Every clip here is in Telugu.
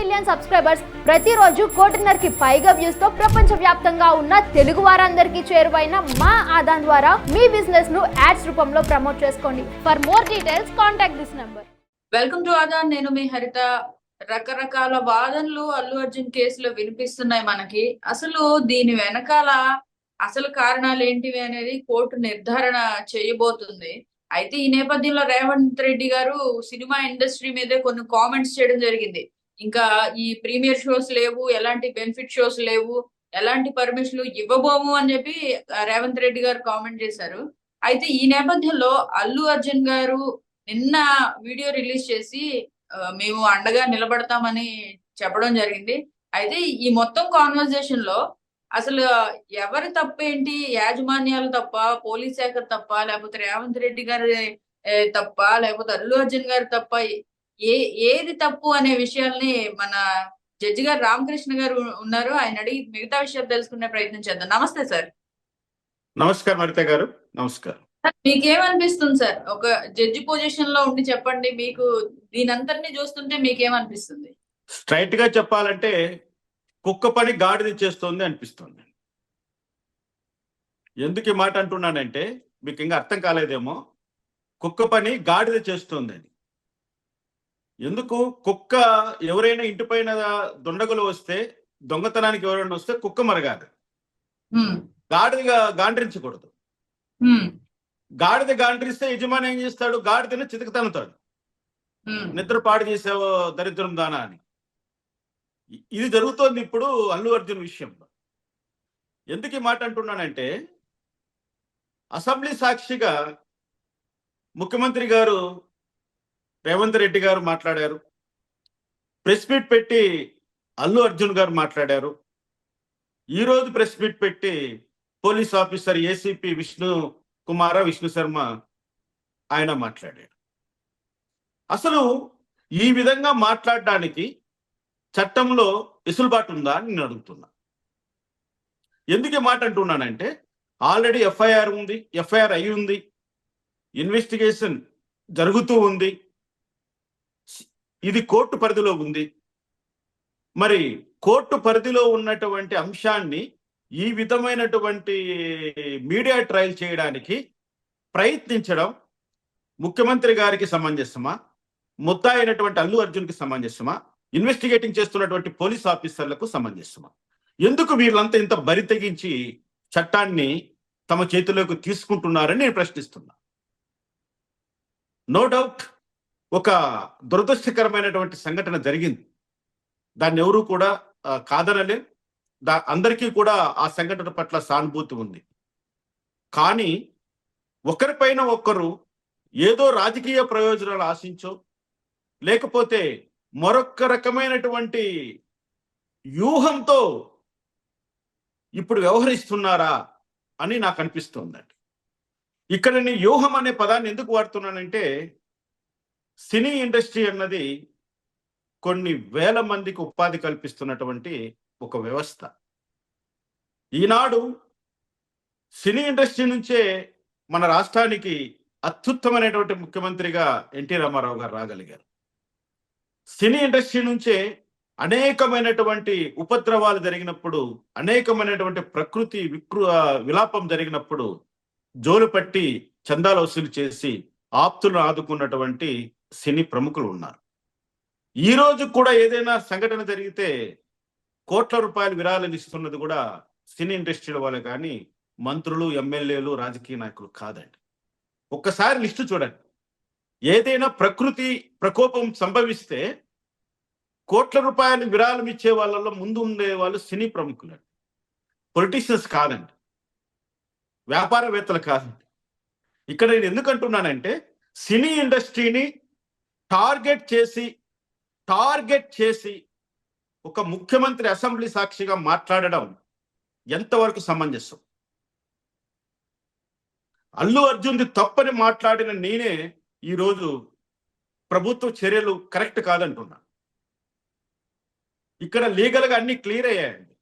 మిలియన్ సబ్స్క్రైబర్స్ ప్రతిరోజు కోటిన్నరకి పైగా వ్యూస్తో ప్రపంచ వ్యాప్తంగా ఉన్న తెలుగు వారందరికీ చేరువైన మా ఆదాన్ ద్వారా మీ బిజినెస్ను యాడ్స్ రూపంలో ప్రమోట్ చేసుకోండి. For more details contact this number welcome to Aadan నేను మీ హరిత. రకరకాల వాదనలు అల్లు అర్జున్ కేసులో వినిపిస్తున్నాయి మనకి. అసలు దీని వెనకాల అసలు కారణాలు ఏంటివి అనేది కోర్టు నిర్ధారణ చేయబోతుంది. అయితే ఈ నేపథ్యంలో రేవంత్ రెడ్డి గారు సినిమా ఇండస్ట్రీ మీదే కొన్ని కామెంట్స్ చేయడం జరిగింది. ఇంకా ఈ ప్రీమియర్ షోస్ లేవు ఎలాంటి బెనిఫిట్ షోస్ లేవు ఎలాంటి పర్మిషన్లు ఇవ్వబోము అని చెప్పి రేవంత్ రెడ్డి గారు కామెంట్ చేశారు. అయితే ఈ నేపథ్యంలో అల్లు అర్జున్ గారు నిన్న వీడియో రిలీజ్ చేసి మేము అండగా నిలబడతామని చెప్పడం జరిగింది. అయితే ఈ మొత్తం కాన్వర్జేషన్లో అసలు ఎవరి తప్పేంటి యాజమాన్యాలు తప్ప పోలీస్ శాఖ తప్ప లేకపోతే రేవంత్ రెడ్డి గారి తప్ప లేకపోతే అల్లు అర్జున్ గారి తప్ప ఏ ఏది తప్పు అనే విషయాల్ని మన జడ్జి గారు రామకృష్ణ గారు ఉన్నారు. ఆయన అడిగి మిగతా విషయాలు తెలుసుకునే ప్రయత్నం చేద్దాం. నమస్తే సార్. నమస్కారం హరిత గారు. నమస్కారం. మీకేమనిపిస్తుంది సార్? ఒక జడ్జి పొజిషన్లో ఉండి చెప్పండి. మీకు దీని అంతటిని చూస్తుంటే మీకేమనిపిస్తుంది? స్ట్రైట్గా చెప్పాలంటే కుక్క పని గాడిద చేస్తోంది అనిపిస్తుంది. ఎందుకు ఈ మాట అంటున్నానంటే మీకు ఇంకా అర్థం కాలేదేమో. కుక్క పని గాడిద చేస్తోంది అని. ఎందుకు? కుక్క ఎవరైనా ఇంటి పైన దొండగులు వస్తే దొంగతనానికి ఎవరైనా వస్తే కుక్క మరగాదు. హ్మ్, గాడిదగా గాండ్రించకూడదు. గాడిద గాండ్రిస్తే యజమాని ఏం చేస్తాడు? గాడిదని చితకతనుతాడు నిద్ర పాడు చేసావో దరిద్రం దానా అని. ఇది జరుగుతోంది ఇప్పుడు అల్లు అర్జున్ విషయంలో. ఎందుకు ఈ మాట అంటున్నానంటే అసెంబ్లీ సాక్షిగా ముఖ్యమంత్రి గారు రేవంత్ రెడ్డి గారు మాట్లాడారు. ప్రెస్ మీట్ పెట్టి అల్లు అర్జున్ గారు మాట్లాడారు. ఈరోజు ప్రెస్ మీట్ పెట్టి police officer ACP Vishnu Kumara Vishnu Sharma ఆయన మాట్లాడారు. అసలు ఈ విధంగా మాట్లాడడానికి చట్టంలో వెసులుబాటు ఉందా అని నేను అడుగుతున్నా. ఎందుకు మాట అంటున్నానంటే ఆల్రెడీ ఎఫ్ఐఆర్ ఉంది ఎఫ్ఐఆర్ అయి ఉంది ఇన్వెస్టిగేషన్ జరుగుతూ ఉంది ఇది కోర్టు పరిధిలో ఉంది. మరి కోర్టు పరిధిలో ఉన్నటువంటి అంశాన్ని ఈ విధమైనటువంటి మీడియా ట్రయల్ చేయడానికి ప్రయత్నించడం ముఖ్యమంత్రి గారికి సమంజసమా ముద్దా అయినటువంటి అల్లు అర్జున్కి సమంజసమా ఇన్వెస్టిగేటింగ్ చేస్తున్నటువంటి పోలీస్ ఆఫీసర్లకు సమంజసమా ఎందుకు వీళ్ళంతా ఇంత బరి తెగించి చట్టాన్ని తమ చేతిలోకి తీసుకుంటున్నారని నేను ప్రశ్నిస్తున్నా. నో డౌట్ ఒక దురదృష్టకరమైనటువంటి సంఘటన జరిగింది. దాన్ని ఎవరు కూడా ఆ, కాదనలే. దా అందరికీ కూడా ఆ సంఘటన పట్ల సానుభూతి ఉంది. కానీ ఒకరిపైన ఒకరు ఏదో రాజకీయ ప్రయోజనాలు ఆశించో లేకపోతే మరొక రకమైనటువంటి వ్యూహంతో ఇప్పుడు వ్యవహరిస్తున్నారా అని నాకు అనిపిస్తుందండి. ఇక్కడ నేను వ్యూహం అనే పదాన్ని ఎందుకు వాడుతున్నానంటే సినీ ఇండస్ట్రీ అన్నది కొన్ని వేల మందికి ఉపాధి కల్పిస్తున్నటువంటి ఒక వ్యవస్థ. ఈనాడు సినీ ఇండస్ట్రీ నుంచే మన రాష్ట్రానికి అత్యుత్తమైనటువంటి ముఖ్యమంత్రిగా ఎన్టీ రామారావు గారు రాగలిగారు. సినీ ఇండస్ట్రీ నుంచే అనేకమైనటువంటి ఉపద్రవాలు జరిగినప్పుడు అనేకమైనటువంటి ప్రకృతి వికృ విలాపం జరిగినప్పుడు జోలు పట్టి చందాలు వసూలు చేసి ఆప్తులను ఆదుకున్నటువంటి సినీ ప్రముఖులు ఉన్నారు. ఈ రోజు కూడా ఏదైనా సంఘటన జరిగితే కోట్ల రూపాయల విరాళాలు ఇస్తున్నది కూడా సినీ ఇండస్ట్రీల వాళ్ళే కానీ మంత్రులు ఎమ్మెల్యేలు రాజకీయ నాయకులు కాదండి. ఒక్కసారి లిస్టు చూడండి. ఏదైనా ప్రకృతి ప్రకోపం సంభవిస్తే కోట్ల రూపాయలు విరాళం ఇచ్చే వాళ్ళలో ముందు ఉండే వాళ్ళు సినీ ప్రముఖులు పొలిటీషియన్స్ కాదండి. వ్యాపారవేత్తలు కాదండి. ఇక్కడ నేను ఎందుకంటున్నానంటే సినీ ఇండస్ట్రీని టార్గెట్ చేసి టార్గెట్ చేసి ఒక ముఖ్యమంత్రి అసెంబ్లీ సాక్షిగా మాట్లాడడం ఎంతవరకు సమంజసం? అల్లు అర్జున్ది తప్పని మాట్లాడిన నేనే ఈరోజు ప్రభుత్వ చర్యలు కరెక్ట్ కాదంటున్నా. ఇక్కడ లీగల్గా అన్ని క్లియర్ అయ్యాయండి.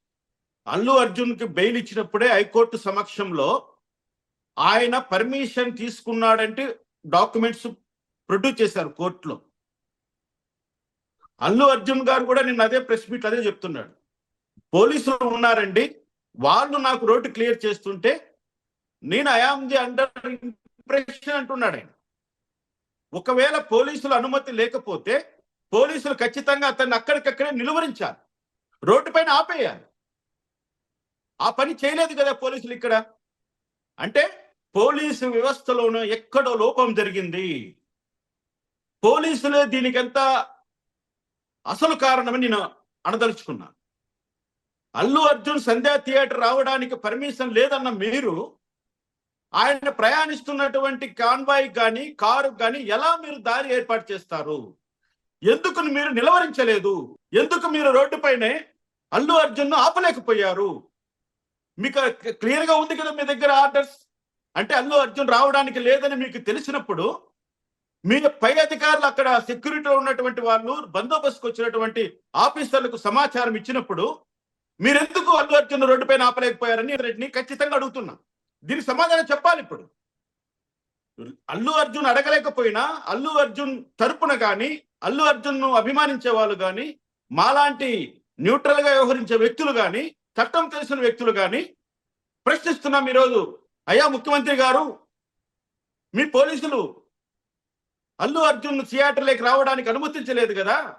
అల్లు అర్జున్కి బెయిల్ ఇచ్చినప్పుడే హైకోర్టు సమక్షంలో ఆయన పర్మిషన్ తీసుకున్నాడంటే డాక్యుమెంట్స్ ప్రొడ్యూస్ చేశారు కోర్టులో. అల్లు అర్జున్ గారు కూడా నిన్న అదే ప్రెస్ మీట్ అదే చెప్తున్నాడు. పోలీసులు ఉన్నారండి వాళ్ళు నాకు రోడ్డు క్లియర్ చేస్తుంటే నేను ఐఆమ్ ది అండర్ ఇంప్రెషన్ అంటున్నాడు ఆయన. ఒకవేళ పోలీసులు అనుమతి లేకపోతే పోలీసులు ఖచ్చితంగా అతన్ని అక్కడికక్కడే నిలువరించాలి. రోడ్డు పైన ఆపేయాలి. ఆ పని చేయలేదు కదా పోలీసులు ఇక్కడ? అంటే పోలీసు వ్యవస్థలోనూ ఎక్కడో లోపం జరిగింది. పోలీసులే దీనికంతా అసలు కారణమని నేను అనదలుచుకున్నాను అల్లు అర్జున్ సంధ్యా థియేటర్ రావడానికి పర్మిషన్ లేదన్న మీరు ఆయన ప్రయాణిస్తున్నటువంటి కాన్వాయ్ కానీ కారు కానీ ఎలా మీరు దారి ఏర్పాటు చేస్తారు? ఎందుకు మీరు నిలవరించలేదు? ఎందుకు మీరు రోడ్డుపైనే అల్లు అర్జున్ను ఆపలేకపోయారు? మీకు క్లియర్గా ఉంది కదా మీ దగ్గర ఆర్డర్స్? అంటే అల్లు అర్జున్ రావడానికి లేదని మీకు తెలిసినప్పుడు మీ పై అధికారులు అక్కడ సెక్యూరిటీలో ఉన్నటువంటి వాళ్ళు బందోబస్తుకు వచ్చినటువంటి ఆఫీసర్లకు సమాచారం ఇచ్చినప్పుడు మీరెందుకు అల్లు అర్జున్ రోడ్డుపైన ఆపలేకపోయారని రెడ్డిని ఖచ్చితంగా అడుగుతున్నా. దీనికి సమాధానం చెప్పాలి ఇప్పుడు. అల్లు అర్జున్ అడగలేకపోయినా అల్లు అర్జున్ తరపున కానీ అల్లు అర్జున్ను అభిమానించే వాళ్ళు కానీ మాలాంటి న్యూట్రల్గా వ్యవహరించే వ్యక్తులు కానీ చట్టం తెలిసిన వ్యక్తులు కానీ ప్రశ్నిస్తున్నాం ఈరోజు. అయ్యా ముఖ్యమంత్రి గారు మీ పోలీసులు అల్లు అర్జున్ థియేటర్లోకి రావడానికి అనుమతించలేదు కదా?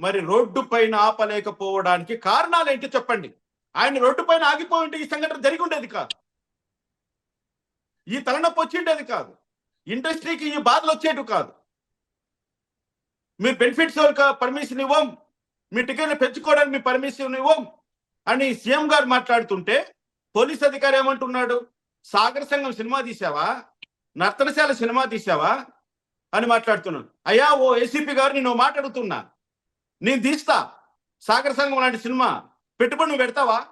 మరి రోడ్డు పైన ఆపలేకపోవడానికి కారణాలు ఏంటి చెప్పండి? ఆయన రోడ్డు పైన ఆగిపోయింటే ఈ సంఘటన జరిగి ఉండేది కాదు. ఈ తలనొప్పి వచ్చిండేది కాదు. ఇండస్ట్రీకి ఈ బాధలు వచ్చేటు కాదు. మీ బెనిఫిట్స్ పర్మిషన్ ఇవ్వం. మీ టికెట్లు పెంచుకోవడానికి మీ పర్మిషన్ ఇవ్వం అని సీఎం గారు మాట్లాడుతుంటే పోలీస్ అధికారి ఏమంటున్నాడు? సాగర సంఘం సినిమా తీసావా నర్తనశాల సినిమా తీసావా అని మాట్లాడుతున్నాను అయ్యా ఓ ఏసీపీ గారు నేను మాట్లాడుతున్నా మాట అడుగుతున్నా. నేను తీస్తా. సాగర సంఘం లాంటి సినిమా పెట్టుబడి నువ్వు పెడతావా?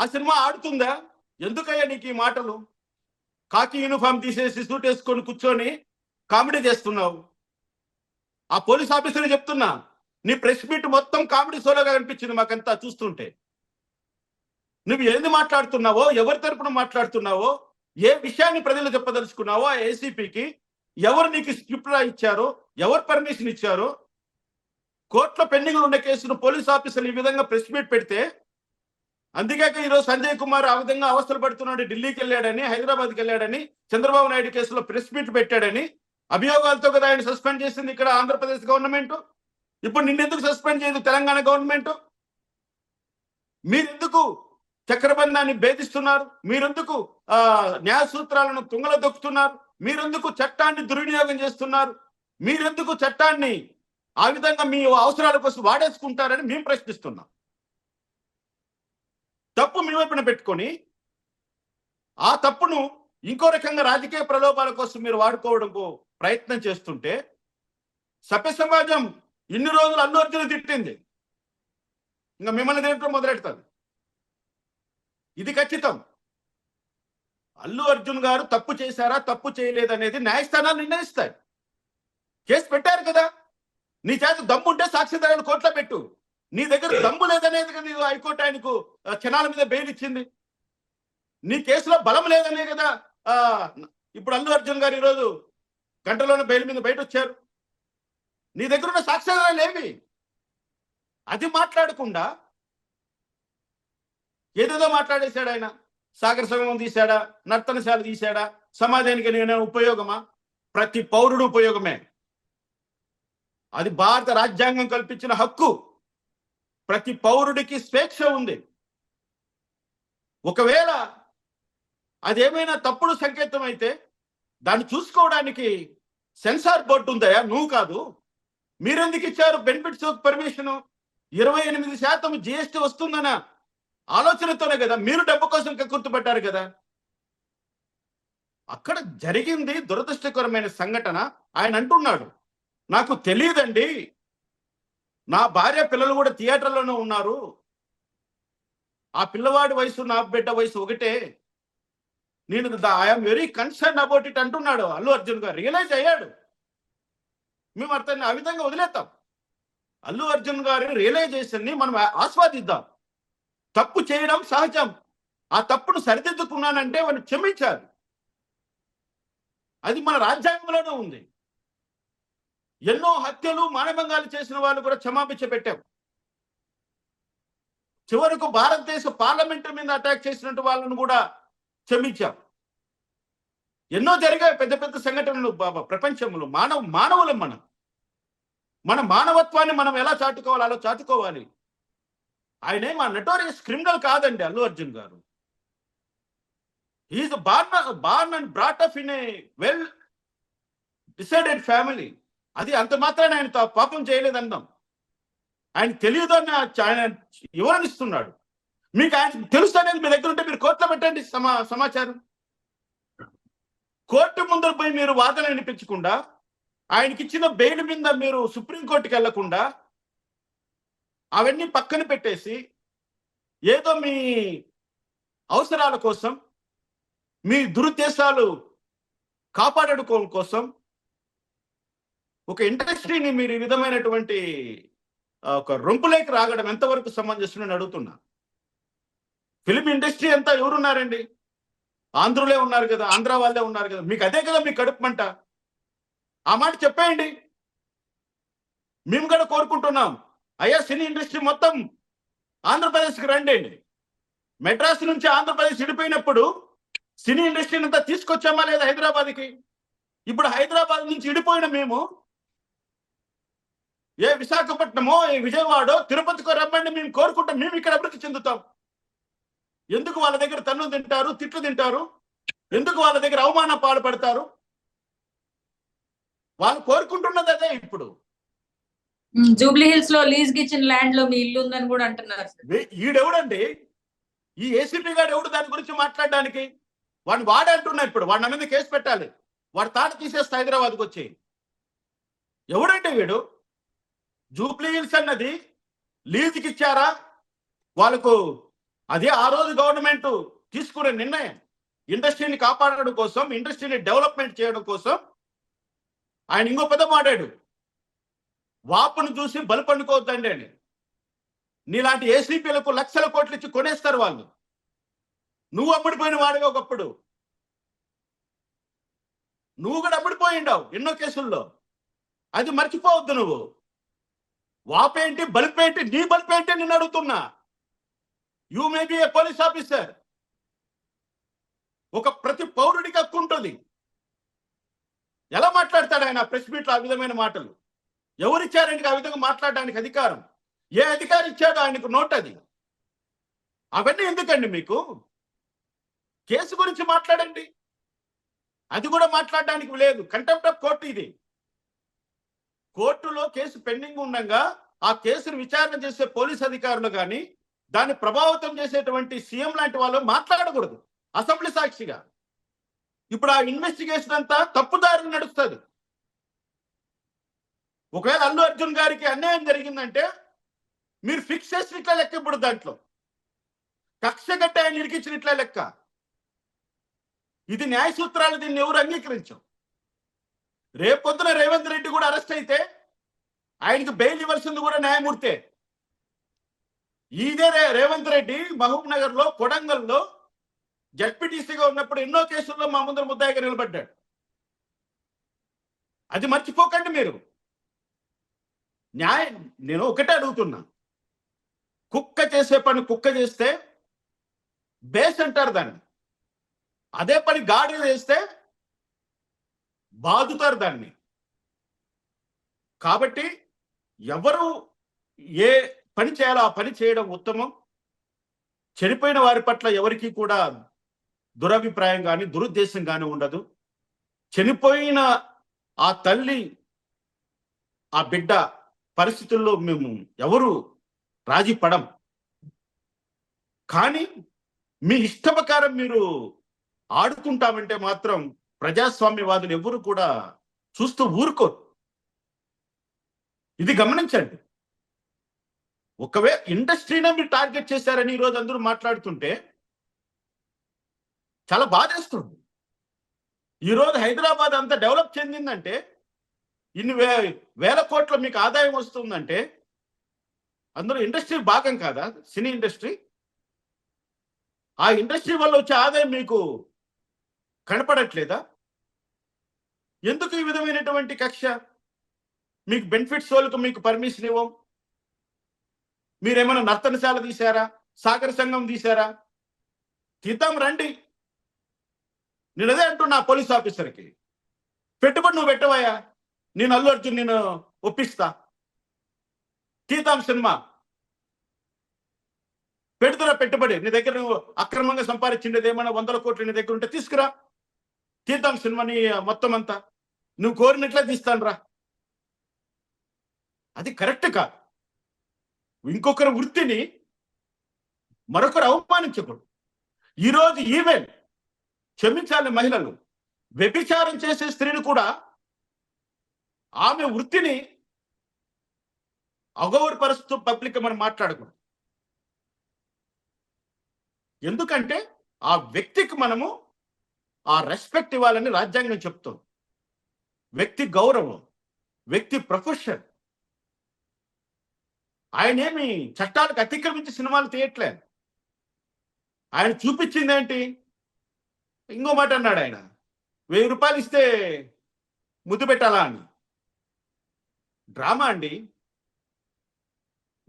ఆ సినిమా ఆడుతుందా? ఎందుకయ్యా నీకు ఈ మాటలు? కాకి యూనిఫామ్ తీసేసి సూట్ వేసుకొని కూర్చొని కామెడీ చేస్తున్నావు. ఆ పోలీస్ ఆఫీసర్ చెప్తున్నా నీ ప్రెస్ మీట్ మొత్తం కామెడీ సోలోగా కనిపించింది మాకంతా చూస్తుంటే. నువ్వు ఏంది మాట్లాడుతున్నావో ఎవరి తరపున మాట్లాడుతున్నావో ఏ విషయాన్ని ప్రజలు చెప్పదలుచుకున్నావో ఆ ఏసీపీకి ఎవరు నీకు స్క్రిప్ట్ ఇచ్చారో ఎవరు పర్మిషన్ ఇచ్చారో కోర్టులో పెండింగ్ ఉన్న కేసును పోలీస్ ఆఫీసర్లు ఈ విధంగా ప్రెస్ మీట్ పెడితే అందుకేక ఈరోజు సంజయ్ కుమార్ ఆ విధంగా అవస్థలు పడుతున్నాడు ఢిల్లీకి వెళ్ళాడని హైదరాబాద్కి వెళ్ళాడని చంద్రబాబు నాయుడు కేసులో ప్రెస్ మీట్ పెట్టాడని అభియోగాలతో కదా ఆయన సస్పెండ్ చేసింది ఇక్కడ ఆంధ్రప్రదేశ్ గవర్నమెంట్. ఇప్పుడు నిన్నెందుకు సస్పెండ్ చేయదు తెలంగాణ గవర్నమెంట్? మీరెందుకు చక్రబంధాన్ని భేదిస్తున్నారు? మీరెందుకు న్యాయ సూత్రాలను తుంగల దొక్కుతున్నారు మీరెందుకు చట్టాన్ని దుర్వినియోగం చేస్తున్నారు? మీరెందుకు చట్టాన్ని ఆ విధంగా మీ అవసరాల కోసం వాడేసుకుంటారని మేము ప్రశ్నిస్తున్నాం. తప్పు మీ వైపున పెట్టుకొని ఆ తప్పును ఇంకో రకంగా రాజకీయ ప్రలోభాల కోసం మీరు వాడుకోవడం ప్రయత్నం చేస్తుంటే సభ్య సమాజం ఇన్ని రోజులు అల్లు తిట్టింది. ఇంకా మిమ్మల్ని తిట్టడం మొదలెడుతుంది ఇది ఖచ్చితం. అల్లు అర్జున్ గారు తప్పు చేశారా తప్పు చేయలేదనేది న్యాయస్థానాలు నిర్ణయిస్తాయి. కేసు పెట్టారు కదా. నీ చేత దమ్ముంటే సాక్షిదారులు కోర్టులో పెట్టు. నీ దగ్గర దమ్ము లేదనేది కదా ఇది హైకోర్టు ఆయనకు క్షణాల మీద బెయిల్ ఇచ్చింది. నీ కేసులో బలం లేదనే కదా ఆ, ఇప్పుడు అల్లు అర్జున్ గారు ఈరోజు గంటలోనే బెయిల్ మీద బయట వచ్చారు నీ దగ్గర ఉన్న సాక్ష్యాధారాలు ఏమి అది మాట్లాడకుండా ఏదేదో మాట్లాడేశాడు ఆయన. సాగర సంగమం తీశాడా? నర్తనశాల తీశాడా? సమాజానికి నేను ఉపయోగమా? ప్రతి పౌరుడు ఉపయోగమే. అది భారత రాజ్యాంగం కల్పించిన హక్కు. ప్రతి పౌరుడికి స్వేచ్ఛ ఉంది. ఒకవేళ అదేమైనా తప్పుడు సంకేతం అయితే దాన్ని చూసుకోవడానికి సెన్సార్ బోర్డు ఉందయా నువ్వు కాదు. మీరెందుకు ఇచ్చారు? Benefits permission. ఇరవై ఎనిమిది శాతం జిఎస్టీ వస్తుందన్న ఆలోచనతోనే కదా మీరు డబ్బు కోసం గుర్తుపట్టారు కదా. అక్కడ జరిగింది దురదృష్టకరమైన సంఘటన. ఆయన అంటున్నాడు నాకు తెలియదండి. నా భార్య పిల్లలు కూడా థియేటర్లోనే ఉన్నారు. ఆ పిల్లవాడి వయసు నా బిడ్డ వయసు ఒకటే. నేను I'm very concern about it అంటున్నాడు. అల్లు అర్జున్ గారు రియలైజ్ అయ్యాడు. మేము అతన్ని ఆ విధంగా వదిలేస్తాం అల్లు అర్జున్ గారి రియలైజేషన్ని మనం ఆస్వాదిద్దాం. తప్పు చేయడం సహజం. ఆ తప్పును సరిదిద్దుకున్నానంటే వాడిని క్షమించాలి. అది మన రాజ్యాంగంలోనే ఉంది. ఎన్నో హత్యలు మానభంగాలు చేసిన వాళ్ళు కూడా క్షమాపించ పెట్టాం. చివరకు భారతదేశ పార్లమెంట్ మీద అటాక్ చేసినట్టు వాళ్ళను కూడా క్షమించాం. ఎన్నో జరిగాయి పెద్ద పెద్ద సంఘటనలు బాబా ప్రపంచంలో. మానవ మానవులం మనం. మన మానవత్వాన్ని మనం ఎలా చాటుకోవాలి అలా చాటుకోవాలి. ఆయనే మా నటోరియస్ క్రిమినల్ కాదండి అల్లు అర్జున్ గారు. Is born born and brought in a well decided family అది అంత మాత్రాన్ని ఆయన పాపం చేయలేదన్నాం. ఆయన తెలియదు అని ఆయన వివరణిస్తున్నాడు. మీకు ఆయన తెలుసు అనేది మీ దగ్గర ఉంటే మీరు కోర్టులో పెట్టండి సమా సమాచారం. కోర్టు ముందర పోయి మీరు వాదన వినిపించకుండా ఆయనకి ఇచ్చిన బెయిల్ మీద మీరు సుప్రీంకోర్టుకి వెళ్ళకుండా అవన్నీ పక్కన పెట్టేసి ఏదో మీ అవసరాల కోసం మీ దురుద్దేశాలు కాపాడడుకోవడం కోసం ఒక ఇండస్ట్రీని మీరు ఈ విధమైనటువంటి ఒక రొంపులేకి రాగడం ఎంతవరకు సమంజసం అడుగుతున్నా. ఫిలిం ఇండస్ట్రీ అంతా ఎవరున్నారండి? ఆంధ్రులే ఉన్నారు కదా ఆంధ్ర వాళ్ళే ఉన్నారు కదా మీకు అదే కదా మీ కడుపు మంట. ఆ మాట చెప్పేయండి. మేము కూడా కోరుకుంటున్నాం. అయ్యా సినీ ఇండస్ట్రీ మొత్తం ఆంధ్రప్రదేశ్కి రండి అండి మెడ్రాస్ నుంచి ఆంధ్రప్రదేశ్ విడిపోయినప్పుడు సినీ ఇండస్ట్రీని అంతా తీసుకొచ్చామా లేదా హైదరాబాద్కి? ఇప్పుడు హైదరాబాద్ నుంచి విడిపోయిన మేము ఏ విశాఖపట్నమో ఏ విజయవాడో తిరుపతికో రమ్మండి మేము కోరుకుంటాం. మేము ఇక్కడ అభివృద్ధి చెందుతాం. ఎందుకు వాళ్ళ దగ్గర తన్ను తింటారు తిట్లు తింటారు? ఎందుకు వాళ్ళ దగ్గర అవమాన పాల్పడతారు వాళ్ళు కోరుకుంటున్నది అదే ఇప్పుడు. జూబ్లీ హిల్స్లో లీజ్ ఇచ్చిన ల్యాండ్లో మీ ఇల్లు ఉందని కూడా అంటున్నారు ఈడెవడండి? ఈ ఏసీపీ గారు ఎవడు దాని గురించి మాట్లాడడానికి? వాడిని వాడే అంటున్నా ఇప్పుడు. వాడి మీద కేసు పెట్టాలి. వాడు తాట తీసేస్తే హైదరాబాద్కి వచ్చి. ఎవడంటే వీడు? జూబ్లీ హిల్స్ అన్నది లీజుకి ఇచ్చారా? వాళ్ళకు అదే ఆ రోజు గవర్నమెంట్ తీసుకునే నిర్ణయం. ఇండస్ట్రీని కాపాడడం కోసం ఇండస్ట్రీని డెవలప్మెంట్ చేయడం కోసం ఆయన ఇంకో పెద్ద మాట్లాడు వాపును చూసి బలపండుకోవద్దండి అని నీలాంటి ఏసీపీలకు లక్షల కోట్లు ఇచ్చి కొనేస్తారు వాళ్ళు. నువ్వు అమ్ముడిపోయిన వాడివి ఒకప్పుడు. నువ్వు కూడా అమ్ముడిపోయిండావు ఎన్నో కేసుల్లో. అది మర్చిపోవద్దు నువ్వు. వాపేంటి బలిపేంటి నీ బలిపేంటి నిన్ను అడుగుతున్నా. You may be a police officer ఒక ప్రతి పౌరుడికి హక్కు ఉంటుంది. ఎలా మాట్లాడతాడు ఆయన? ప్రెస్ మీట్లో ఆ విధమైన మాటలు. ఎవరిచ్చారండి ఆ విధంగా మాట్లాడడానికి అధికారం? ఏ అధికారి ఇచ్చాడో ఆయనకు నోట్ అది. అవన్నీ ఎందుకండి మీకు? కేసు గురించి మాట్లాడండి. అది కూడా మాట్లాడడానికి లేదు. కంటెంప్ట్ ఆఫ్ కోర్టు ఇది. కోర్టులో కేసు పెండింగ్ ఉండగా ఆ కేసును విచారణ చేసే పోలీస్ అధికారులు కానీ దాన్ని ప్రభావితం చేసేటువంటి సీఎం లాంటి వాళ్ళు మాట్లాడకూడదు. అసెంబ్లీ సాక్షిగా. ఇప్పుడు ఆ ఇన్వెస్టిగేషన్ అంతా తప్పుదారిని నడుస్తుంది. ఒకవేళ అల్లు అర్జున్ గారికి అన్యాయం జరిగిందంటే మీరు ఫిక్స్ చేసినట్లే లెక్క ఇప్పుడు దాంట్లో. కక్ష కట్టి ఆయన ఇరికించినట్లే లెక్క. ఇది న్యాయ సూత్రాలు దీన్ని ఎవరు అంగీకరించం రేపొద్దున రేవంత్ రెడ్డి కూడా అరెస్ట్ అయితే ఆయనకు బెయిల్ ఇవ్వాల్సింది కూడా న్యాయమూర్తే. ఇదే రేవంత్ రెడ్డి మహబూబ్ నగర్లో కొడంగల్లో జడ్పీటీసీగా ఉన్నప్పుడు ఎన్నో కేసుల్లో మా ముందర ముద్దాయిగా నిలబడ్డాడు. అది మర్చిపోకండి మీరు. న్యాయం నేను ఒకటే అడుగుతున్నా. కుక్క చేసే పని కుక్క చేస్తే బేస్ అంటారు దాన్ని. అదే పని గాడి చేస్తే బాదుతారు దాన్ని. కాబట్టి ఎవరు ఏ పని చేయాలో ఆ పని చేయడం ఉత్తమం. చనిపోయిన వారి పట్ల ఎవరికి కూడా దురభిప్రాయం కానీ దురుద్దేశం కానీ ఉండదు. చనిపోయిన ఆ తల్లి ఆ బిడ్డ పరిస్థితుల్లో మేము ఎవరు రాజీ పడం. కానీ మీ ఇష్ట ప్రకారం మీరు ఆడుకుంటామంటే మాత్రం ప్రజాస్వామ్యవాదులు ఎవరు కూడా చూస్తూ ఊరుకోరు. ఇది గమనించండి. ఒకవేళ ఇండస్ట్రీనే మీరు టార్గెట్ చేశారని ఈరోజు అందరూ మాట్లాడుతుంటే చాలా బాధేస్తుంది. ఈరోజు హైదరాబాద్ అంతా డెవలప్ చెందిందంటే ఇన్ని వే వేల కోట్ల మీకు ఆదాయం వస్తుందంటే అందులో ఇండస్ట్రీ భాగం కాదా? Cine industry? ఆ ఇండస్ట్రీ వల్ల వచ్చే ఆదాయం మీకు కనపడట్లేదా? ఎందుకు ఈ విధమైనటువంటి కక్ష? మీకు బెనిఫిట్ వాళ్ళకు మీకు పర్మిషన్ ఇవ్వం. మీరేమైనా నర్తనశాల తీశారా? సాగర సంఘం తీశారా? తీద్దాం రండి. నేను అదే అంటున్నా పోలీస్ ఆఫీసర్కి. పెట్టుబడి నువ్వు పెట్టవయ్యా. నేను అల్లు అర్జున్ నేను ఒప్పిస్తా. తీద్దాం సినిమా. పెడుతున్నా పెట్టుబడి. నీ దగ్గర నువ్వు అక్రమంగా సంపాదించిండేది ఏమైనా వందల కోట్లు నీ దగ్గర ఉంటే తీసుకురా. తీద్దాం సినిమాని మొత్తం అంతా. నువ్వు కోరినట్లే తీస్తాను రా. అది కరెక్ట్ కాదు. ఇంకొకరి వృత్తిని మరొకరు అవమానించకూడదు. ఈరోజు ఈవెన్ క్షమించాలి మహిళలు. వ్యభిచారం చేసే స్త్రీని కూడా ఆమె వృత్తిని అగౌరపరుస్తూ పబ్లిక్ మనం మాట్లాడకూడదు ఎందుకంటే ఆ వ్యక్తికి మనము ఆ రెస్పెక్ట్ ఇవ్వాలని రాజ్యాంగం చెప్తుంది. వ్యక్తి గౌరవం వ్యక్తి ప్రొఫెషన్ ఆయన ఏమి చట్టాలకు అతిక్రమించి సినిమాలు తీయట్లేదు. ఆయన చూపించింది ఏంటి? ఇంకో మాట అన్నాడు ఆయన. వెయ్యి రూపాయలు ఇస్తే ముద్దు పెట్టాలా అని. డ్రామా అండి.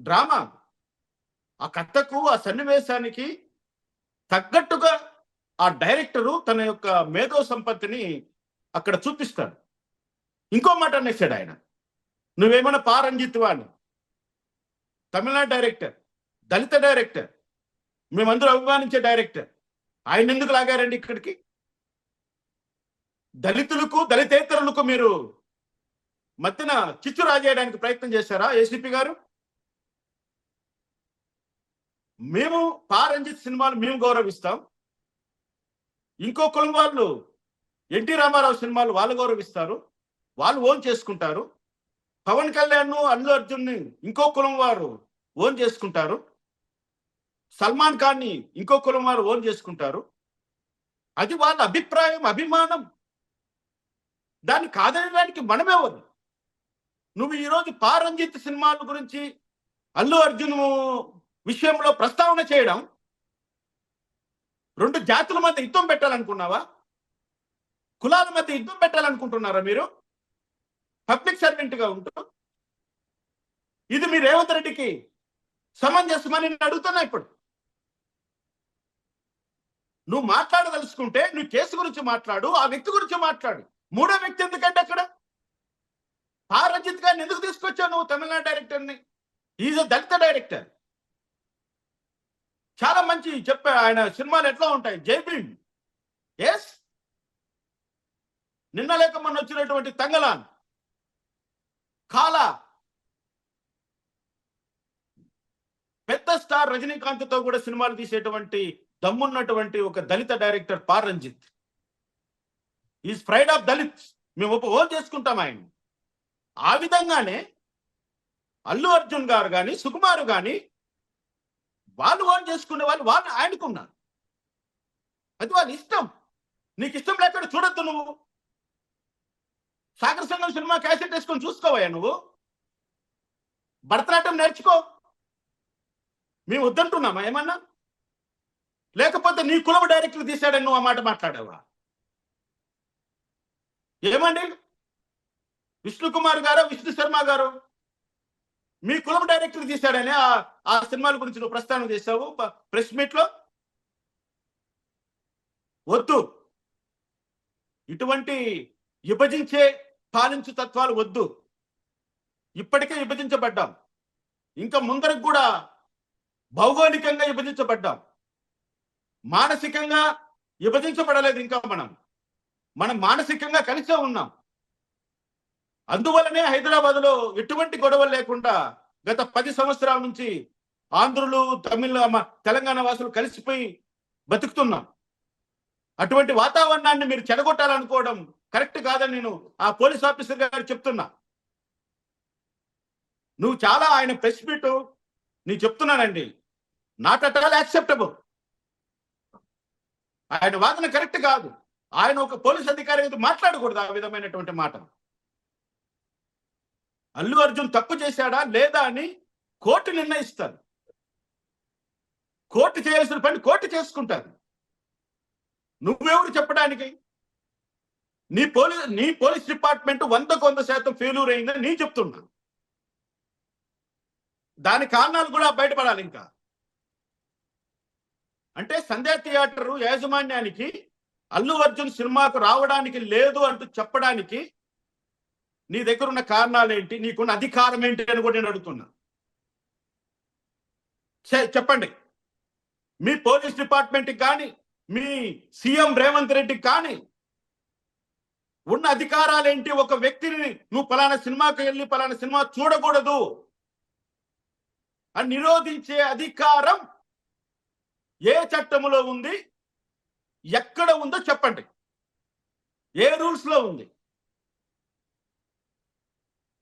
డ్రామా. ఆ కథకు ఆ సన్నివేశానికి తగ్గట్టుగా ఆ డైరెక్టరు తన యొక్క మేధో సంపత్తిని అక్కడ చూపిస్తాడు. ఇంకో మాట అనేసాడు ఆయన. నువ్వేమైనా పారంజిత్వా అని తమిళనాడు డైరెక్టర్ దళిత డైరెక్టర్ మేమందరూ అభిమానించే డైరెక్టర్. ఆయన ఎందుకు లాగారండి ఇక్కడికి? దళితులకు దళితేతరులకు మీరు మధ్యన చిచ్చు రాజేయడానికి ప్రయత్నం చేశారా ఏసీపీ గారు? మేము పారంజిత్ సినిమాలు మేము గౌరవిస్తాం. ఇంకో కులం వాళ్ళు ఎన్టీ రామారావు సినిమాలు వాళ్ళు గౌరవిస్తారు. వాళ్ళు ఓన్ చేసుకుంటారు. పవన్ కళ్యాణ్ అల్లు అర్జున్ ఇంకో కులం వారు ఓన్ చేసుకుంటారు. సల్మాన్ ఖాన్ని ఇంకో కులం వారు ఓన్ చేసుకుంటారు. అది వాళ్ళ అభిప్రాయం అభిమానం. దాన్ని కాదనడానికి మనమేవరు నువ్వు ఈరోజు పారంజిత్ సినిమాల గురించి అల్లు అర్జున్ విషయంలో ప్రస్తావన చేయడం రెండు జాతుల మధ్య యుద్ధం పెట్టాలనుకున్నావా? కులాల మధ్య యుద్ధం పెట్టాలనుకుంటున్నారా మీరు? పబ్లిక్ సర్వెంట్గా ఉంటూ? ఇది మీ రేవంత్ రెడ్డికి సమంజసమని నేను అడుగుతున్నా ఇప్పుడు. నువ్వు మాట్లాడదలుచుకుంటే నువ్వు కేసు గురించి మాట్లాడు ఆ వ్యక్తి గురించి మాట్లాడు. మూడో వ్యక్తి ఎందుకంటే అక్కడ? ఆ రంజిత్ గారిని ఎందుకు తీసుకొచ్చావు నువ్వు తమిళనాడు డైరెక్టర్ని? Is a Dalit director. చాలా మంచి చెప్పా ఆయన సినిమాలు ఎట్లా ఉంటాయి? జైబీన్ ఎస్ నిన్న లేక మొన్న వచ్చినటువంటి తంగలాన్ కాలా. పెద్ద స్టార్ రజనీకాంత్తో కూడా సినిమాలు తీసేటువంటి దమ్మున్నటువంటి ఒక దళిత director Pa Ranjith. Is pride of Dalit. మేము ఒక ఓన్ చేసుకుంటాం ఆయన ఆ విధంగానే అల్లు అర్జున్ గారు కానీ సుకుమార్ కానీ వాళ్ళు ఓన్ చేసుకునే వాళ్ళు వాళ్ళు ఆయనకున్నారు. అది వాళ్ళ ఇష్టం. నీకు ఇష్టం లేకుండా చూడొద్దు నువ్వు. సాగర సంఘం సినిమా క్యాసెట్ వేసుకొని చూసుకోవయ్యా నువ్వు. భరతనాట్యం నేర్చుకో. మేము వద్దంటున్నామా ఏమన్నా? లేకపోతే నీ కులం డైరెక్టర్ తీశాడని నువ్వు ఆ మాట మాట్లాడావా? ఏమండి? విష్ణు కుమార్ గారు విష్ణు శర్మ గారు. మీ కులం డైరెక్టర్ తీశాడని ఆ- సినిమాల గురించి నువ్వు ప్రస్తావన చేశావు. ప్రెస్ మీట్లో. వద్దు. ఇటువంటి విభజించే పాలించు తత్వాలు వద్దు. ఇప్పటికే విభజించబడ్డాం. ఇంకా ముందరకు కూడా భౌగోళికంగా విభజించబడ్డాం. మానసికంగా విభజించబడలేదు ఇంకా మనం. మనం మానసికంగా కలిసే ఉన్నాం. అందువలనే హైదరాబాద్లో ఎటువంటి గొడవలు లేకుండా గత పది సంవత్సరాల నుంచి ఆంధ్రులు తమిళ తెలంగాణ వాసులు కలిసిపోయి బతుకుతున్నాం. అటువంటి వాతావరణాన్ని మీరు చెడగొట్టాలనుకోవడం కరెక్ట్ కాదని నేను ఆ పోలీస్ ఆఫీసర్ గారు చెప్తున్నా. నువ్వు చాలా ఆయన ప్రెస్ మీట్ నీ చెప్తున్నానండి. Not at all acceptable. ఆయన వాదన కరెక్ట్ కాదు. ఆయన ఒక పోలీస్ అధికారి మాట్లాడకూడదు ఆ విధమైనటువంటి మాట. అల్లు అర్జున్ తప్పు చేశాడా లేదా అని కోర్టు నిర్ణయిస్తారు కోర్టు చేయాల్సిన పని కోర్టు చేసుకుంటారు. నువ్వెవరు చెప్పడానికి? నీ పోలీస్ నీ పోలీస్ డిపార్ట్మెంట్ వందకు వంద శాతం ఫెయిల్యూర్ అయిందని నీ చెప్తున్నా. దాని కారణాలు కూడా బయటపడాలి ఇంకా. అంటే సంధ్యా థియేటర్ యాజమాన్యానికి అల్లు అర్జున్ సినిమాకు రావడానికి లేదు అంటూ చెప్పడానికి నీ దగ్గర ఉన్న కారణాలు ఏంటి నీకున్న అధికారం ఏంటి అని కూడా నేను అడుగుతున్నా. చెప్పండి. మీ పోలీస్ డిపార్ట్మెంట్కి కానీ మీ సీఎం రేవంత్ రెడ్డికి కానీ ఉన్న అధికారాలు ఏంటి ఒక వ్యక్తిని నువ్వు పలానా సినిమాకి వెళ్ళి పలానా సినిమా చూడకూడదు. అని నిరోధించే అధికారం ఏ చట్టములో ఉంది? ఎక్కడ ఉందో చెప్పండి. ఏ రూల్స్లో ఉంది?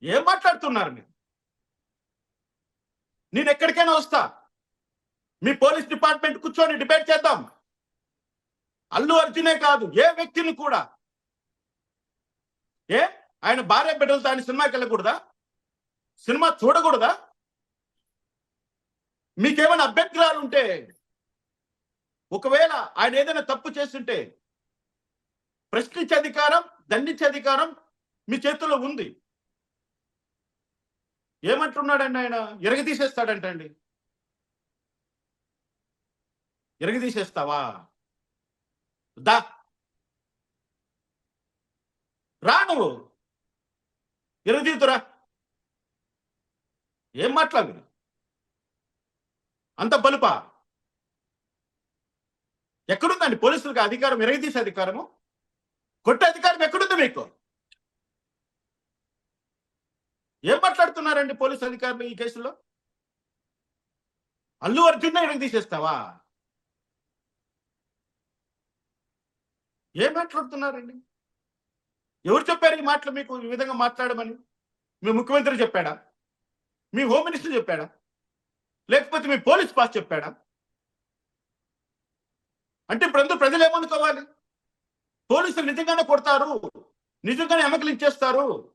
ఏం మాట్లాడుతున్నారు మీరు? నేను ఎక్కడికైనా వస్తా. మీ పోలీస్ డిపార్ట్మెంట్ కూర్చొని డిబేట్ చేద్దాం. అల్లు అర్జునే కాదు ఏ వ్యక్తిని కూడా. ఏ? ఆయన భార్య బిడ్డలతో ఆయన సినిమాకి వెళ్ళకూడదా? సినిమా చూడకూడదా? మీకేమైనా అభ్యంతరాలు ఉంటే ఒకవేళ ఆయన ఏదైనా తప్పు చేస్తుంటే ప్రశ్నించే అధికారం దండించే అధికారం మీ చేతుల్లో ఉంది. ఏమంటున్నాడండి ఆయన? ఎరగదీసేస్తాడంట అండి ఎరగదీసేస్తావా? దా. రా నువ్వు. ఎరగదీతురా ఏం మాట్లాడు? అంత బలుపా? ఎక్కడుందండి? పోలీసులకు అధికారం ఎరగదీసే అధికారము? కొట్టే అధికారం ఎక్కడుంది మీకు? ఏం మాట్లాడుతున్నారండి పోలీసు అధికారులు ఈ కేసులో? అల్లు అర్జున్ ఎరగదీసేస్తావా ఏం మాట్లాడుతున్నారండి? ఎవరు చెప్పారు ఈ మాటలు మీకు ఈ విధంగా మాట్లాడమని? మీ ముఖ్యమంత్రి చెప్పాడా? మీ హోమ్ మినిస్టర్ చెప్పాడా? లేకపోతే మీ పోలీస్ పాస్ చెప్పాడా? అంటే ఇప్పుడు ప్రజలు ఏమనుకోవాలి? పోలీసులు నిజంగానే కొడతారు? నిజంగానే ఎమకలించేస్తారు?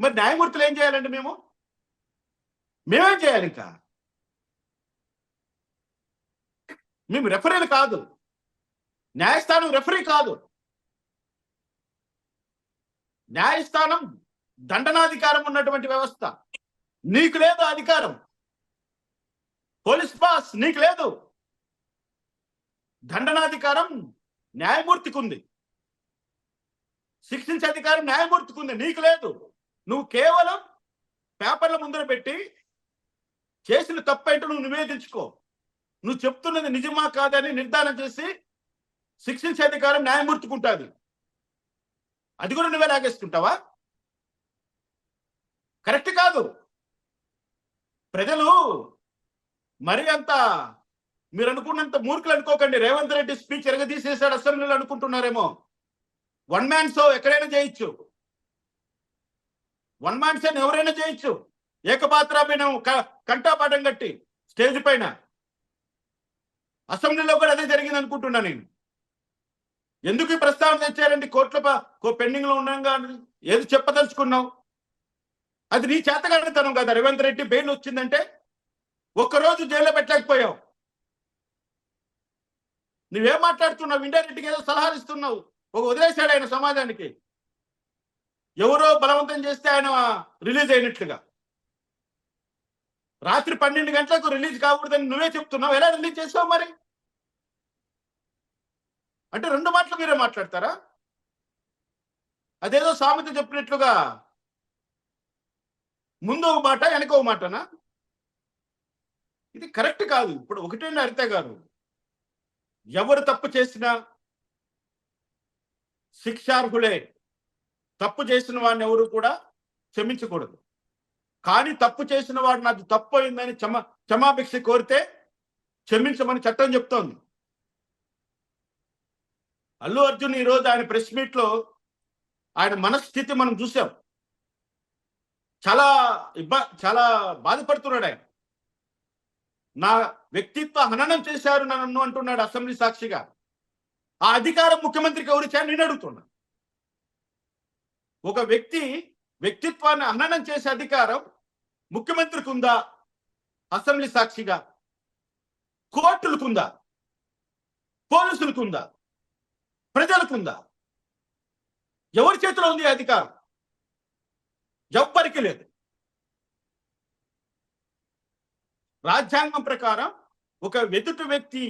మరి న్యాయమూర్తులు ఏం చేయాలండి మేము? మేమేం చేయాలి ఇంకా? మేము రెఫరీలు కాదు. న్యాయస్థానం రెఫరీ కాదు. న్యాయస్థానం దండనాధికారం ఉన్నటువంటి వ్యవస్థ. నీకు లేదు అధికారం. పోలీస్ పాస్ నీకు లేదు. దండనాధికారం న్యాయమూర్తికి ఉంది శిక్షించే అధికారం న్యాయమూర్తికి ఉంది నీకు లేదు. నువ్వు కేవలం పేపర్ల ముందర పెట్టి చేసిన తప్పేంటో నువ్వు నివేదించుకో. నువ్వు చెప్తున్నది నిజమా కాదని నిర్ధారణ చేసి శిక్షించే అధికారం న్యాయమూర్తికుంటుంది. అది కూడా నువ్వే లాగేసుకుంటావా? కరెక్ట్ కాదు. ప్రజలు మరి అంత మీరు అనుకున్నంత మూర్ఖులు అనుకోకండి. రేవంత్ రెడ్డి స్పీచ్ ఎరగదీసేసాడు అసెంబ్లీలో అనుకుంటున్నారేమో. వన్ మ్యాన్ షో ఎక్కడైనా చేయొచ్చు. వన్ మ్యాన్ షో ఎవరైనా చేయొచ్చు. ఏకపాత్రాభినయం క- కంఠాపాఠం కట్టి స్టేజ్ పైన. అసెంబ్లీలో కూడా అదే జరిగింది అనుకుంటున్నా నేను. ఎందుకు ఈ ప్రస్తావన తెచ్చారండి? కోర్టులో పెండింగ్లో ఉండగా ఏది చెప్పదలుచుకున్నావు? అది నీ చేతగానితనం కదా. రేవంత్ రెడ్డి బెయిల్ వచ్చిందంటే ఒక్కరోజు జైల్లో పెట్టలేకపోయావు. నువ్వేం మాట్లాడుతున్నావు? ఇండైరెక్ట్గా ఏదో సలహాలు ఇస్తున్నావు. ఒక వదిలేశాడు ఆయన సమాజానికి. ఎవరో బలవంతం చేస్తే ఆయన రిలీజ్ అయినట్లుగా. రాత్రి పన్నెండు గంటలకు రిలీజ్ కాకూడదని నువ్వే చెప్తున్నావు. ఎలా రిలీజ్ చేసావు మరి? అంటే రెండు మాటలు మీరే మాట్లాడతారా? అదేదో సామెత చెప్పినట్లుగా. ముందు ఒక మాట వెనక ఒక మాటనా? ఇది కరెక్ట్ కాదు. ఇప్పుడు ఒకటే హరిత గారు. ఎవరు తప్పు చేసినా శిక్షార్హులే. తప్పు చేసిన వాడిని ఎవరు కూడా క్షమించకూడదు. కానీ తప్పు చేసిన వాడు నాకు తప్పు అయిందని క్షమ క్షమాభిక్ష కోరితే క్షమించమని చట్టం చెప్తోంది. అల్లు అర్జున్ ఈరోజు ఆయన ప్రెస్ మీట్లో ఆయన మనస్థితి మనం చూసాం. చాలా ఇబ్బ చాలా బాధపడుతున్నాడు ఆయన. నా వ్యక్తిత్వ హననం చేశారు నన్ను అంటున్నాడు అసెంబ్లీ సాక్షిగా. ఆ అధికారం ముఖ్యమంత్రికి ఎవరిచ్చా నేను అడుగుతున్నా. ఒక వ్యక్తి వ్యక్తిత్వాన్ని హననం చేసే అధికారం ముఖ్యమంత్రికి ఉందా అసెంబ్లీ సాక్షిగా? కోర్టులకుందా? పోలీసులకుందా? ప్రజలకుందా? ప్రజలకు ఉందా ఎవరి చేతిలో ఉంది అధికారం? ఎవ్వరికి లేదు. రాజ్యాంగం ప్రకారం ఒక వెదుటి వ్యక్తి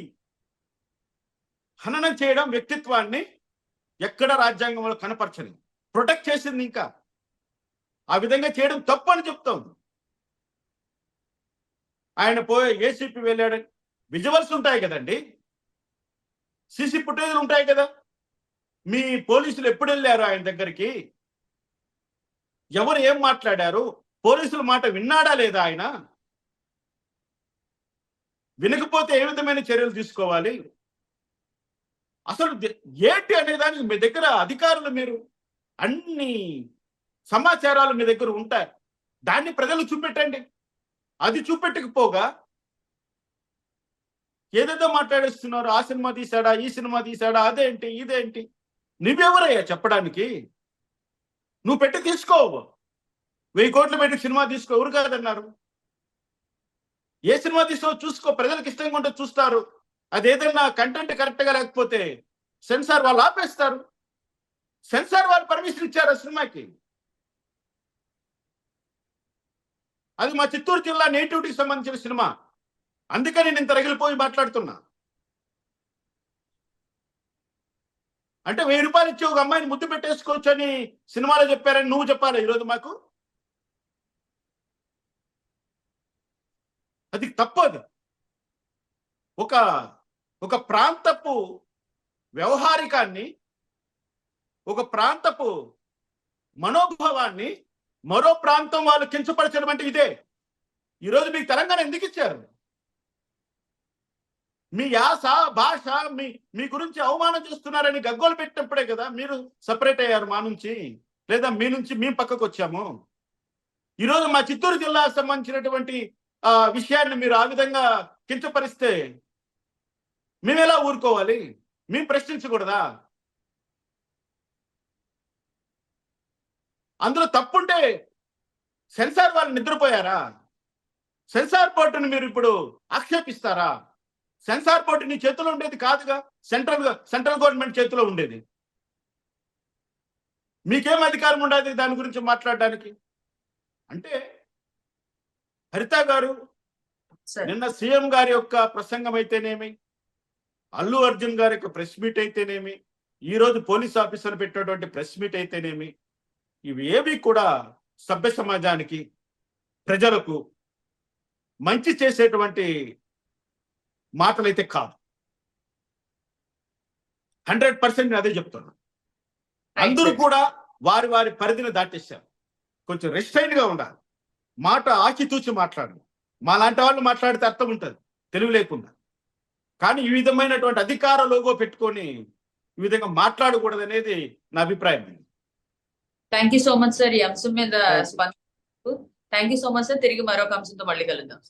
హననం చేయడం వ్యక్తిత్వాన్ని ఎక్కడ రాజ్యాంగంలో కనపరచలేదు. ప్రొటెక్ట్ చేసింది ఇంకా. ఆ విధంగా చేయడం తప్పు అని చెప్తోంది ఆయన పోయే ఏసీపీ వెళ్ళాడు. విజువల్స్ ఉంటాయి కదండి. సీసీ ఫుటేజ్లు ఉంటాయి కదా. మీ పోలీసులు ఎప్పుడు వెళ్ళారు ఆయన దగ్గరికి? ఎవరు ఏం మాట్లాడారు? పోలీసుల మాట విన్నాడా లేదా ఆయన? వినకపోతే ఏ విధమైన చర్యలు తీసుకోవాలి? అసలు ఏంటి అనే దానికి మీ దగ్గర అధికారులు మీరు? అన్ని సమాచారాలు మీ దగ్గర ఉంటాయి. దాన్ని ప్రజలు చూపెట్టండి. అది చూపెట్టకపోగా ఏదేదో మాట్లాడేస్తున్నారు. ఆ సినిమా తీసాడా ఈ సినిమా తీసాడా అదేంటి? ఇదేంటి? నువ్వెవరయ్యా చెప్పడానికి? నువ్వు పెట్టి తీసుకోవు వెయ్యి కోట్లు పెట్టి సినిమా తీసుకో. ఎవరు కాదన్నారు? ఏ సినిమా తీసుకో చూసుకో. ప్రజలకు ఇష్టంగా ఉంటే చూస్తారు. అది ఏదైనా కంటెంట్ కరెక్ట్గా లేకపోతే సెన్సార్ వాళ్ళు ఆపేస్తారు. సెన్సార్ వాళ్ళు పర్మిషన్ ఇచ్చారు ఆ సినిమాకి. అది మా చిత్తూరు జిల్లా నేటివిటీకి సంబంధించిన సినిమా. అందుకని నేను ఇంత రగిలిపోయి మాట్లాడుతున్నా. అంటే వెయ్యి రూపాయలు ఇచ్చి ఒక అమ్మాయిని ముద్దు పెట్టేసుకోవచ్చు అని సినిమాలో చెప్పారని నువ్వు చెప్పాలి ఈరోజు మాకు? అది తప్పదు ఒక ఒక ప్రాంతపు వ్యవహారికాన్ని ఒక ప్రాంతపు మనోభావాన్ని మరో ప్రాంతం వాళ్ళు కించపరచడం అంటే ఇదే. ఈరోజు మీకు తెలంగాణ ఎందుకు ఇచ్చారు? మీ యాస భాష మీ మీ గురించి అవమానం చేస్తున్నారని గగ్గోలు పెట్టినప్పుడే కదా మీరు సపరేట్ అయ్యారు మా నుంచి. లేదా మీ నుంచి మేము పక్కకు వచ్చాము. ఈరోజు మా చిత్తూరు జిల్లాకు సంబంధించినటువంటి ఆ విషయాన్ని మీరు ఆ విధంగా కించపరిస్తే మేము ఎలా ఊరుకోవాలి? మేము ప్రశ్నించకూడదా? అందులో తప్పుంటే సెన్సార్ వాళ్ళు నిద్రపోయారా? సెన్సార్ బోర్డుని మీరు ఇప్పుడు ఆక్షేపిస్తారా? సెన్సార్ బోర్డు నీ చేతిలో ఉండేది కాదుగా? సెంట్రల్ సెంట్రల్ గవర్నమెంట్ చేతిలో ఉండేది. మీకేం అధికారం ఉండదు దాని గురించి మాట్లాడడానికి? అంటే హరిత గారు నిన్న సీఎం గారి యొక్క ప్రసంగం అయితేనేమి అల్లు అర్జున్ గారి యొక్క ప్రెస్ మీట్ అయితేనేమి ఈ రోజు పోలీస్ ఆఫీసర్ పెట్టేటువంటి ప్రెస్ మీట్ అయితేనేమి ఇవి ఏవి కూడా సభ్య సమాజానికి ప్రజలకు మంచి చేసేటువంటి మాటలైతే కాదు. హండ్రెడ్ పర్సెంట్ అదే చెప్తున్నా. అందరూ కూడా వారి వారి పరిధిని దాటేశారు. కొంచెం రెస్ట్రైన్గా ఉండాలి. మాట ఆచితూచి మాట్లాడాలి మా లాంటి వాళ్ళు మాట్లాడితే అర్థం ఉంటుంది. తెలివి లేకుండా. కానీ ఈ విధమైనటువంటి అధికార లోగో పెట్టుకొని ఈ విధంగా మాట్లాడకూడదు అనేది నా అభిప్రాయం thank you so much sir ఈ అంశం మీద స్పందించారు thank you so much sir తిరిగి మరొక అంశంతో మళ్ళీ కలుద్దాం.